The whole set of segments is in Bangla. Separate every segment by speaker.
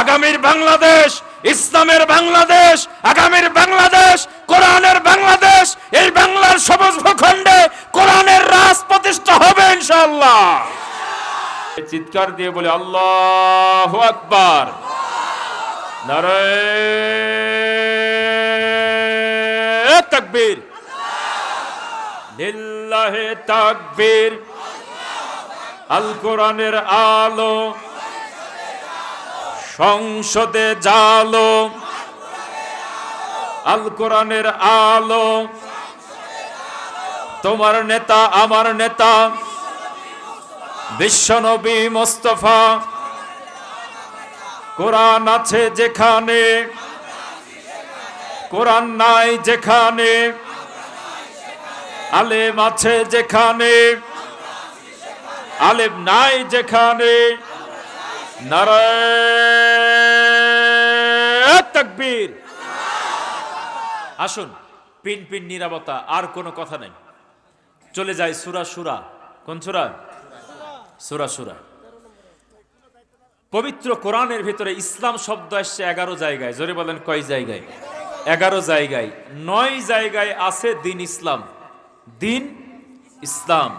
Speaker 1: আগামীর বাংলাদেশ, ইসলামের বাংলাদেশ, আগামীর বাংলাদেশ, কোরআনের বাংলাদেশ, এই বাংলার সবুজ ভূখণ্ডে কোরআনের রাজ প্রতিষ্ঠা হবে ইনশাআল্লাহ। চিৎকার দিয়ে বলে, আল্লাহ আকবার। নারায় তাকবীর। লিল্লাহে তাকবীর। আল কোরআনের আলো সংসদে জালো, আল কোরআনের আলো, তোমার নেতা, আমার নেতা বিশ্বনবী মোস্তফা, কোরআন আছে যেখানে, কোরআন নাই যেখানে, আলেম আছে যেখানে, আলেম নাই যেখানে, নারায় তাকবীর। আসুন, পিন পিন নিরাপত্তা, আর কোনো কথা নেই। চলে যায় সুরা সুরা। কোন সুরা? সুরা সুরা। পবিত্র কোরআনের ভিতরে ইসলাম শব্দ আসছে এগারো জায়গায়। জোরে বলেন কয় জায়গায়? এগারো জায়গায়। নয় জায়গায় আছে দিন ইসলাম। দিন ইসলাম।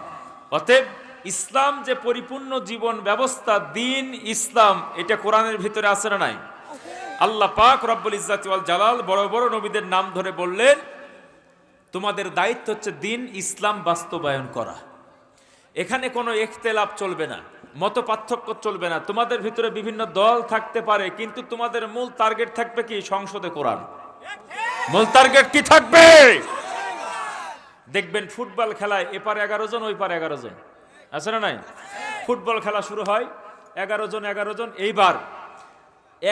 Speaker 1: অতএব ইসলাম যে পরিপূর্ণ জীবন ব্যবস্থা, দিন ইসলাম, এটা কোরআনের ভিতরে আছে না নাই? আল্লাহ পাক রব্বুল ইজ্জাতি ওয়াল জালাল বড় বড় নবীদের নাম ধরে বললেন, তোমাদের দায়িত্ব হচ্ছে দিন ইসলাম বাস্তবায়ন করা। এখানে কোনো এখতেলাপ চলবে না মত পার্থক্য চলবে না। তোমাদের ভিতরে বিভিন্ন দল থাকতে পারে, কিন্তু তোমাদের মূল টার্গেট থাকবে কি? সংসদে কোরআন। মূল টার্গেট কি থাকবে? দেখবেন ফুটবল খেলায় এপারে এগারো জন ওই পারে এগারো জন। আছে না নাই? ফুটবল খেলা শুরু হয় এগারো জন এগারো জন। এইবার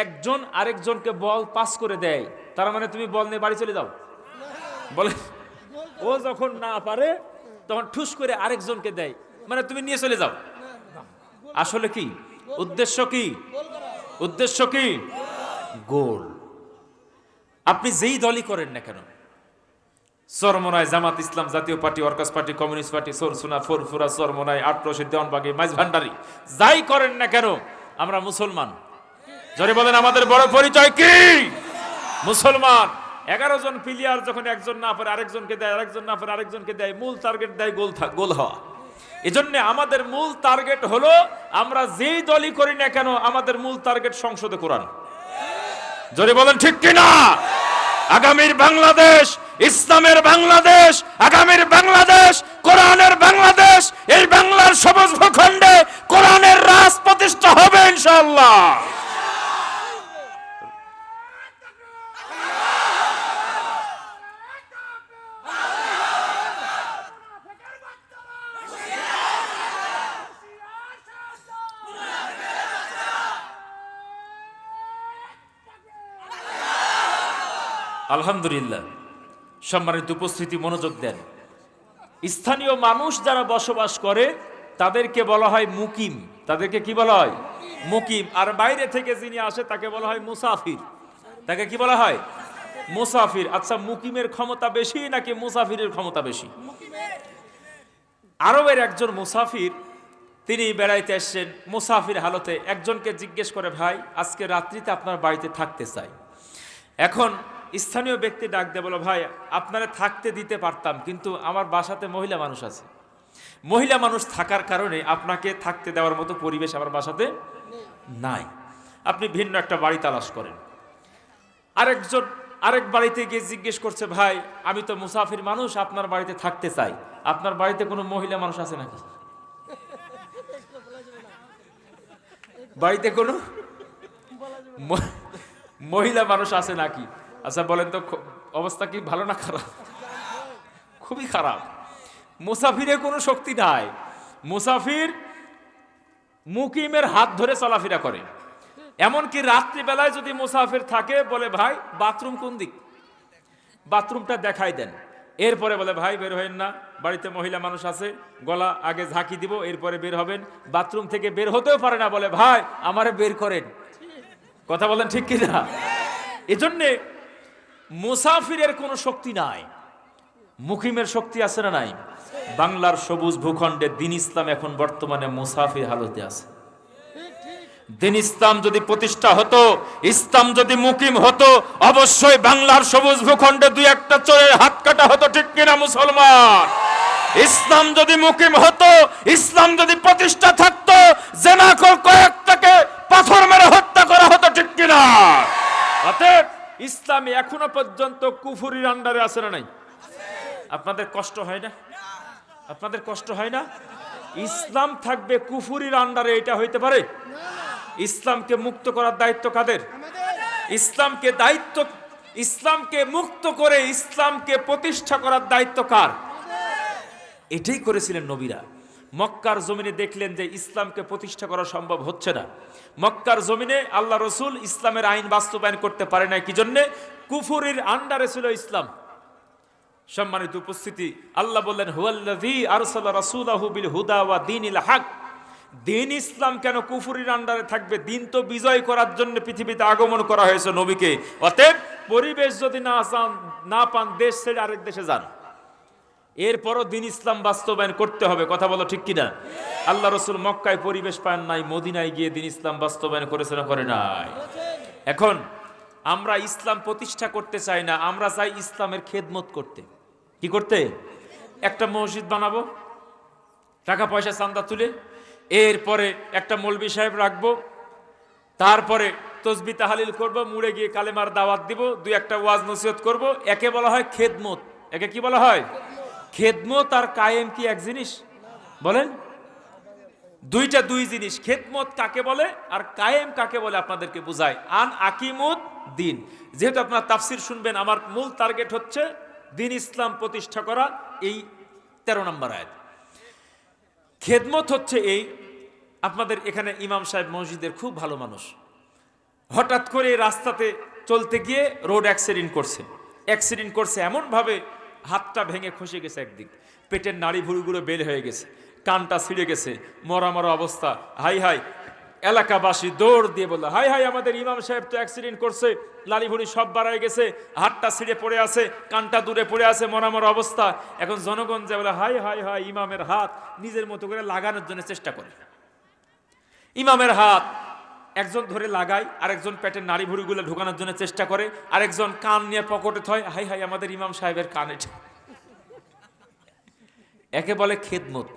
Speaker 1: একজন আরেকজনকে বল পাস করে দেয়। তার মানে তুমি বল নিয়ে বাড়ি চলে যাও। বলে, ও যখন না পারে, তখন ঠুস করে আরেকজনকে দেয়। মানে তুমি নিয়ে চলে যাও। আসলে কি? উদ্দেশ্য কি? উদ্দেশ্য কি? গোল। আপনি যেই দলই করেন না কেন? Charmonai Jamaat Islam Jatiya party, workers party, communist party, Sarsina, Furfura Charmonai Atroshi Dewanbagi Maizbhandari যাই করেন না কেন, আমরা মুসলমান। জোরে বলেন, আমাদের বড় পরিচয় কি? মুসলমান। এগারো জন প্লেয়ার যখন একজন না পারে, আরেকজনকে দেয়, আরেকজন না পারে, আরেকজনকে দেয়, মূল টার্গেট দেয় গোল গোল হওয়া। এজন্য আমাদের মূল টার্গেট হলো, আমরা যেই দলই করি না কেন, আমাদের মূল টার্গেট সংসদে কোরআন। জোরে বলেন, ঠিক কিনা আগামীর বাংলাদেশ, ইসলামের বাংলাদেশ, আগামীর বাংলাদেশ, কোরআনের বাংলাদেশ, এই বাংলার সবুজ ভূখণ্ডে কোরআনের রাজ প্রতিষ্ঠা হবে ইনশাআল্লাহ। আলহামদুলিল্লাহ। সম্মানিত উপস্থিতি মনোযোগ দেন। স্থানীয় মানুষ যারা বসবাস করে, তাদেরকে বলা হয় মুকিম। তাদেরকে কি বলা হয়? মুকিম। আর বাইরে থেকে যিনি আসে, তাকে বলা হয় মুসাফির। তাকে কি বলা হয়? মুসাফির। আচ্ছা মুকিমের ক্ষমতা বেশি নাকি মুসাফিরের ক্ষমতা বেশি? আরবের একজন মুসাফির, তিনি বেড়াইতে এসছেন। মুসাফির হালতে একজনকে জিজ্ঞেস করে, ভাই, আজকে রাত্রিতে আপনার বাড়িতে থাকতে চাই। এখন স্থানীয় ব্যক্তি ডাক দিয়ে বলো, ভাই, আপনারা থাকতে দিতে পারতাম, কিন্তু আমার বাসাতে মহিলা মানুষ আছে। মহিলা মানুষ থাকার কারণে আপনাকে থাকতে দেওয়ার মতো পরিবেশ আমার বাসাতে নাই। আপনি ভিন্ন একটা বাড়ি তালাশ করেন। আরেকজন, আরেক বাড়িতে গিয়ে জিজ্ঞেস করছে, ভাই, আমি তো মুসাফির মানুষ, আপনার বাড়িতে থাকতে চাই। আপনার বাড়িতে কোনো মহিলা মানুষ আছে নাকি? বাড়িতে কোনো মহিলা মানুষ আছে নাকি? আচ্ছা বলেন তো অবস্থা কি ভালো না খারাপ? খুবই খারাপ। মুসাফিরে কোনো শক্তি নাই। মুসাফির মুকিমের হাত ধরে চলাফেরা করে। এমনকি রাত্রিবেলায় যদি মুসাফির থাকে, বলে, ভাই, বাথরুম কোন দিক? বাথরুমটা দেখাই দেন। এরপরে বলে, ভাই, বের হবেন না। বাড়িতে মহিলা মানুষ আছে, গলা আগে ঝাঁকি দিব, এরপরে বের হবেন। বাথরুম থেকে বের হতেও পারে না। বলে, ভাই, আমারে বের করেন। কথা বলেন ঠিক কিনা? এজন্যে মুসাফিরের কোনো শক্তি নাই। মুকিমের শক্তি আছে না নাই? বাংলার সবুজ ভূখণ্ডে দিন ইসলাম এখন বর্তমানে মুসাফির হালতে আছে। দিন ইসলাম যদি প্রতিষ্ঠা হতো, ইসলাম যদি মুকিম হতো, অবশ্যই বাংলার সবুজ ভূখণ্ডে দুই একটা চোরের হাত কাটা হতো, ঠিক কিনা মুসলমান? ইসলাম যদি মুকিম হতো, ইসলাম যদি প্রতিষ্ঠা থাকতো জেনাকর কয়েকটাকে পাথর মেরে হত্যা করা হতো, ঠিক কিনা? অতএব ইসলামী এখনও পর্যন্ত কুফুরির আন্ডারে আছে না নাই? আপনাদের কষ্ট হয় না? আপনাদের কষ্ট হয় না? ইসলাম থাকবে কুফুরির আন্ডারে, এটা হইতে পারে? ইসলামকে মুক্ত করার দায়িত্ব কাদের? ইসলামকে দায়িত্ব, ইসলামকে মুক্ত করে ইসলামকে প্রতিষ্ঠা করার দায়িত্ব কার? এটাই করেছিলেন নবীরা। মক্কার জমিনে দেখলেন যে ইসলামকে প্রতিষ্ঠা করা সম্ভব হচ্ছে না। মক্কার জমিনে আল্লাহ রসুল ইসলামের আইন বাস্তবায়ন করতে পারে না কি জন্যে? কুফুরির আন্ডারে ছিল ইসলাম। সম্মানিত উপস্থিতি, আল্লাহ বললেন, হুয়াল্লাযী দিন ইসলাম কেন কুফুরির আন্ডারে থাকবে? দিন তো বিজয় করার জন্য পৃথিবীতে আগমন করা হয়েছে নবীকে। অতএব পরিবেশ যদি না চান, না পান, দেশ ছেড়ে আরেক দেশে যান। এরপরও দিন ইসলাম বাস্তবায়ন করতে হবে, কথা বলো ঠিক কিনা? আল্লাহ রসুল মক্কায় পরিবেশ পান নাই, মদিনায় গিয়ে দিন ইসলাম বাস্তবায়ন করেছে না করে নাই। এখন আমরা ইসলাম প্রতিষ্ঠা করতে চাই না, আমরা চাই ইসলামের খেদমত করতে। কি করতে? একটা মসজিদ বানাবো, টাকা পয়সা চান্দা তুলে, এরপরে একটা মৌলবি সাহেব রাখব, তারপরে তসবি তাহালিল করব, মুড়ে গিয়ে কালেমার দাওয়াত দিব, দুই একটা ওয়াজ নসিহত করব, একে বলা হয় খেদমত। একে কি বলা হয়? খেদমত আর কায়েম কি এক জিনিস? বলেন। দুইটা দুই জিনিস। খেদমত কাকে বলে আর কায়েম কাকে বলে আপনাদেরকে বুঝায় আন আকিমুদ দিন। যেহেতু আপনার তাফসির শুনবেন, আমার মূল টার্গেট হচ্ছে দিন ইসলাম প্রতিষ্ঠা করা এই তেরো নম্বর আয়াত। খেদমত হচ্ছে এই, আপনাদের এখানে ইমাম সাহেব মসজিদের খুব ভালো মানুষ। হঠাৎ করে রাস্তাতে চলতে গিয়ে রোড অ্যাক্সিডেন্ট করছে। অ্যাক্সিডেন্ট করছে এমনভাবে হাতটা ভেঙে খসে গেছে একদিক। পেটের নাড়ি ভুড়িগুলো বের হয়ে গেছে। কানটা ছিঁড়ে গেছে। মরা মরা অবস্থা। হাই হাই। এলাকাবাসী দৌড় দিয়ে বলল, হাই হাই, আমাদের ইমাম সাহেব তো অ্যাক্সিডেন্ট করছে। লালি ভুড়ি সব বাড়ায় গেছে। হাতটা ছিঁড়ে পড়ে আছে, কানটা দূরে পড়ে আছে, মরা মরা অবস্থা। এখন জনগণ যে বলে, হাই হাই হাই, ইমামের হাত নিজের মতো করে লাগানোর জন্য চেষ্টা করে। ইমামের হাত একজন ধরে লাগায়, আরেকজন পেটের নাড়ি ভুড়িগুলো ঢোকানোর জন্য চেষ্টা করে, আরেকজন কান নিয়ে পকেটে থয়, হাই হাই, আমাদের ইমাম সাহেবের কান এটা। একে বলে খেদমত,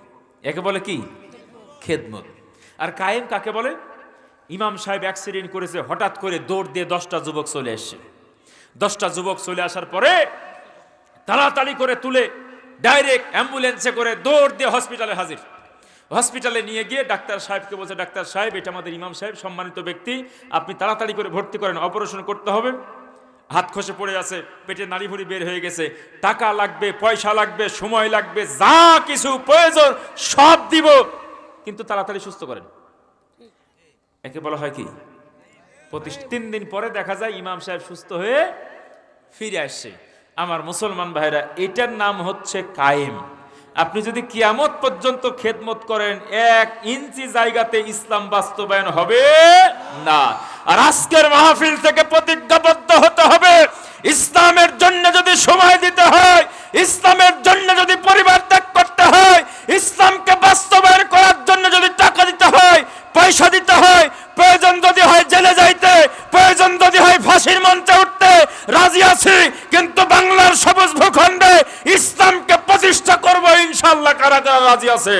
Speaker 1: একে বলে কি? খেদমত। আর কায়েম কাকে বলে? ইমাম সাহেব অ্যাক্সিডেন্ট করেছে, হঠাৎ করে দৌড় দিয়ে দশটা যুবক চলে এসছে দশটা যুবক চলে আসার পরে তাড়াতাড়ি করে তুলে, ডাইরেক্ট অ্যাম্বুলেন্সে করে দৌড় দিয়ে হসপিটালে হাজির। হসপিটালে নিয়ে গিয়ে ডাক্তার সাহেবকে বলছে, ডাক্তার সাহেব, এটা আমাদের ইমাম সাহেব, সম্মানিত ব্যক্তি। আপনি তাড়াতাড়ি করে ভর্তি করেন, অপারেশন করতে হবে। হাত খসে পড়ে আছে, পেটে নাড়ি ভুড়ি বের হয়ে গেছে। টাকা লাগবে, পয়সা লাগবে, সময় লাগবে, যা কিছু প্রয়োজন সব দিব। কিন্তু তাড়াতাড়ি সুস্থ করেন। একে বলা হয় কি? প্রতিষ্ঠ তিন দিন পরে দেখা যায় ইমাম সাহেব সুস্থ হয়ে ফিরে আসছে। আমার মুসলমান ভাইরা, এটার নাম হচ্ছে কায়েম। আপনি যদি কিয়ামত পর্যন্ত খেদমত করেন, এক ইঞ্চি জায়গাতে ইসলাম বাস্তবায়ন হবে না। আর আজকের মাহফিল থেকে প্রতিজ্ঞাবদ্ধ হতে হবে, ইসলামের জন্য যদি সময় দিতে হয়, ইসলামের জন্য যদি পরিবার ত্যাগ করতে হয়, ইসলামকে বাস্তবায়ন করার জন্য যদি টাকা দিতে হয়, পয়সা দিতে হয়, প্রয়োজন যদি হয় জেলে যাইতে, প্রয়োজন যদি হয় ফাঁসির মঞ্চে উঠতে, রাজি আছি, কিন্তু বাংলার সবুজ ভূখণ্ডে ইসলামকে প্রতিষ্ঠা করব ইনশাল্লাহ কারা কারা রাজি আছে